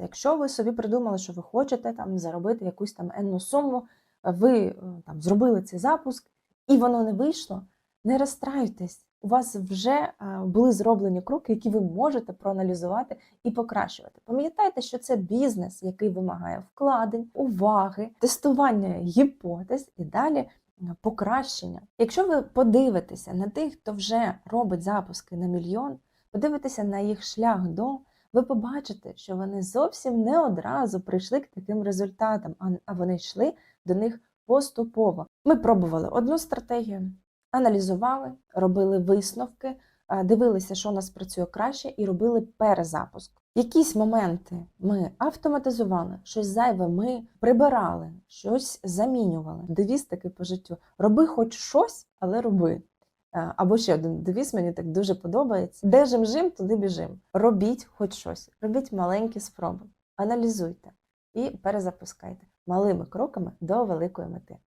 ситуація. Якщо ви собі придумали, що ви хочете там заробити якусь там енну суму, ви е, там зробили цей запуск, і воно не вийшло, не розстраюйтесь. У вас вже е, були зроблені кроки, які ви можете проаналізувати і покращувати. Пам'ятайте, що це бізнес, який вимагає вкладень, уваги, тестування гіпотез і далі е, покращення. Якщо ви подивитеся на тих, хто вже робить запуски на мільйон, подивитеся на їх шлях до, ви побачите, що вони зовсім не одразу прийшли к таким результатам, а- вони йшли до них поступово. Ми пробували одну стратегію, аналізували, робили висновки, дивилися, що у нас працює краще, і робили перезапуск. Якісь моменти ми автоматизували, щось зайве ми прибирали, щось замінювали. Девіз такий по життю: роби хоч щось, але роби. Е, Або ще один девіз мені так дуже подобається: де жим-жим, туди біжим. Робіть хоч щось, робіть маленькі спроби, аналізуйте і перезапускайте малими кроками до великої мети.